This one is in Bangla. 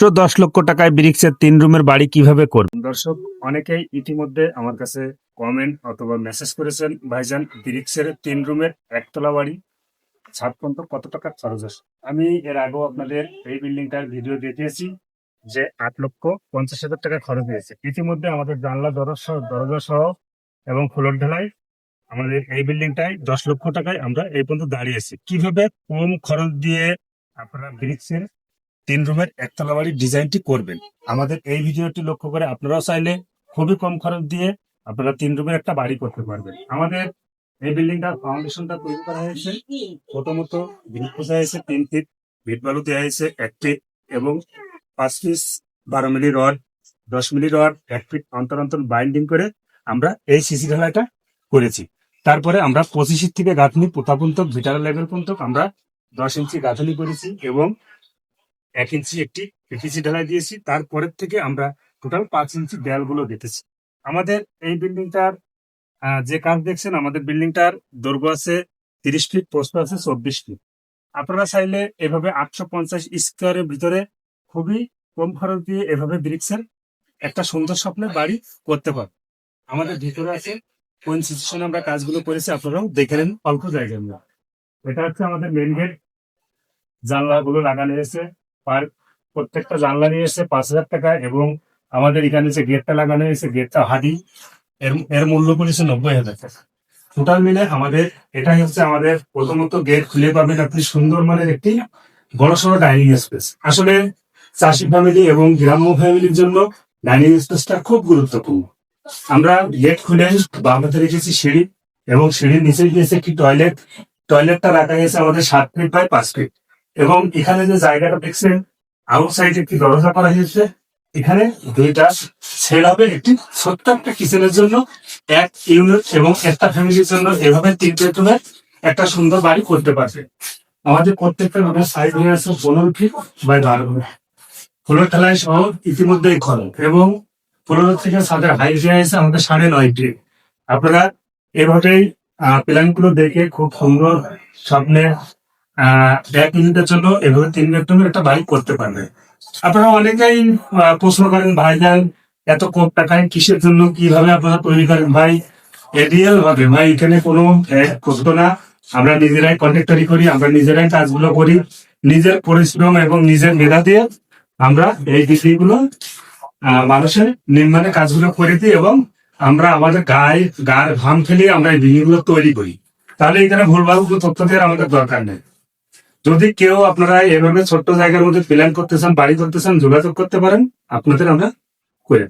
মাত্র দশ লক্ষ টাকায় ব্রিক্সের তিন রুমের বাড়ি কীভাবে করবেন দর্শক, অনেকেই ইতিমধ্যে আমার কাছে কমেন্ট অথবা মেসেজ করেছেন, ভাইজান ব্রিক্সের তিন রুমের একতলা বাড়ি, ছাদ পর্যন্ত কত টাকা খরচ আসে আমি এর আগেও আপনাদের এই বিল্ডিংটার ভিডিও দেখিয়েছি যে আট লক্ষ পঞ্চাশ হাজার টাকা খরচ হয়েছে। ইতিমধ্যে আমাদের জানলা, দরজা দরজা সহ এবং ফ্লোর ঢালাই আমাদের এই বিল্ডিংটায় দশ লক্ষ টাকায় আমরা এই পর্যন্ত দাঁড়িয়েছি। কীভাবে কম খরচ দিয়ে আপনারা ব্রিক্সের তিন রুমের একতলা বাড়ির ডিজাইনটি করবেন। আমাদের এই ভিডিওটি লক্ষ্য করে আপনারাও চাইলে খুবই কম খরচ দিয়ে আপনারা তিন রুমের একটা বাড়ি করতে পারবেন। আমাদের এই বিল্ডিংটার ফাউন্ডেশনটা তৈরি করা হয়েছে। প্রথমত ভিট পোষা হয়েছে তিন ফিট ভিট বালু দেওয়া হয়েছে এক ফিট এবং পাঁচ পিস বারো মিলি রড, দশ মিলি রড, এক ফিট অন্তর অন্তর বাইন্ডিং করে আমরা এই সিসি ঢালাইটা করেছি। তারপরে আমরা পঁচিশ ইঞ্চি থেকে গাঁথনি পোতা পর্যন্ত ভিটার লেভেল পর্যন্ত আমরা দশ ইঞ্চি গাঁথনি করেছি এবং এক ইঞ্চি একটি পিপিসি ঢালাই দিয়েছি। তারপরের থেকে আমরা টোটাল পাঁচ ইঞ্চি দেয়ালগুলো দিতেছি আমাদের এই বিল্ডিংটার যে কাজ দেখছেন, আমাদের বিল্ডিংটার দৈর্ঘ্য আছে তিরিশ ফিট প্রস্থ আছে চব্বিশ ফিট আপনারা চাইলে এভাবে আটশো পঞ্চাশ স্কোয়ারের ভিতরে খুবই কম খরচ দিয়ে এভাবে ব্রিক্সের একটা সুন্দর স্বপ্নের বাড়ি করতে পারেন আমাদের ভিতরে আছে কোন সিচুয়েশনে আমরা কাজগুলো করেছি, আপনারাও দেখে নেন অল্প জায়গায়। আমরা এটা হচ্ছে আমাদের মেন গেট জানলাগুলো লাগানো হয়েছে। পার প্রত্যেকটা জানলা নিয়ে এসে পাঁচ হাজার টাকা এবং আমাদের এখানে যে গেটটা লাগানো হয়েছে, গেটটা হাডি, এর এর মূল্য পড়েছে নব্বই হাজার টাকা। টোটাল মিলে আমাদের এটাই হচ্ছে আমাদের প্রথমত গেট খুলে পাবেন আপনি সুন্দর মানের একটি বড় সড়ো ডাইনিং স্পেস আসলে চাষি ফ্যামিলি এবং গ্রাম্য ফ্যামিলির জন্য ডাইনিং স্পেসটা খুব গুরুত্বপূর্ণ। আমরা গেট খুলে বাম হাতে রেখেছি সিঁড়ি এবং সিঁড়ির নিচে গিয়েছে একটি টয়লেট টয়লেটটা রাখা গেছে আমাদের সাত ফিট বাই পাঁচ ফিট এবং এখানে যে জায়গাটা দেখছেন আউট সাইডে একটি দরজা করা হয়েছে। এখানে দুইটা সেল হবে, একটি ছোট্ট একটা কিচেনের জন্য, এক ইউনিট এবং একটা ফ্যামিলির জন্য। এভাবে তিন বেডরুমের একটা সুন্দর বাড়ি করতে পারবে। আমাদের প্রত্যেকটা রুমের সাইড হয়ে আছে পনেরো ফিট বাই বারো ফ্লোর ঠেলায় সহ ইতিমধ্যেই খরচ এবং পনেরো থেকে সাতের হাইট হয়ে আছে আমাদের সাড়ে নয় ফিট আপনারা এভাবেই প্ল্যানগুলো দেখে খুব সুন্দর স্বপ্নে এক ইউনিটের জন্য এভাবে তিন বেডরুমের একটা বাইক করতে পারবে। আপনারা অনেকেই প্রশ্ন করেন ভাইজান এত কম টাকায় কিসের জন্য, কীভাবে আপনারা তৈরি করেন? ভাই এডিএল ভাবে, ভাই, এখানে কোনো করতো না। আমরা নিজেরাই কন্ট্রাক্টরি করি, আমরা নিজেরাই কাজগুলো করি। নিজের পরিশ্রম এবং নিজের মেধা দিয়ে আমরা এই বিষয়গুলো মানুষের নির্মাণে কাজগুলো করে দিই এবং আমরা আমাদের গায়ে, গার ঘাম ফেলে আমরা এই বিল্ডিংগুলো তৈরি করি। তাহলে এখানে ভুলভাল তথ্য দেওয়ার আমাদের দরকার নেই। যদি কেউ আপনারা এভাবে ছোট্ট জায়গার মধ্যে প্ল্যান করতে চান, বাড়ি করতে চান, যোগাযোগ করতে পারেন, আপনাদের আমরা করে।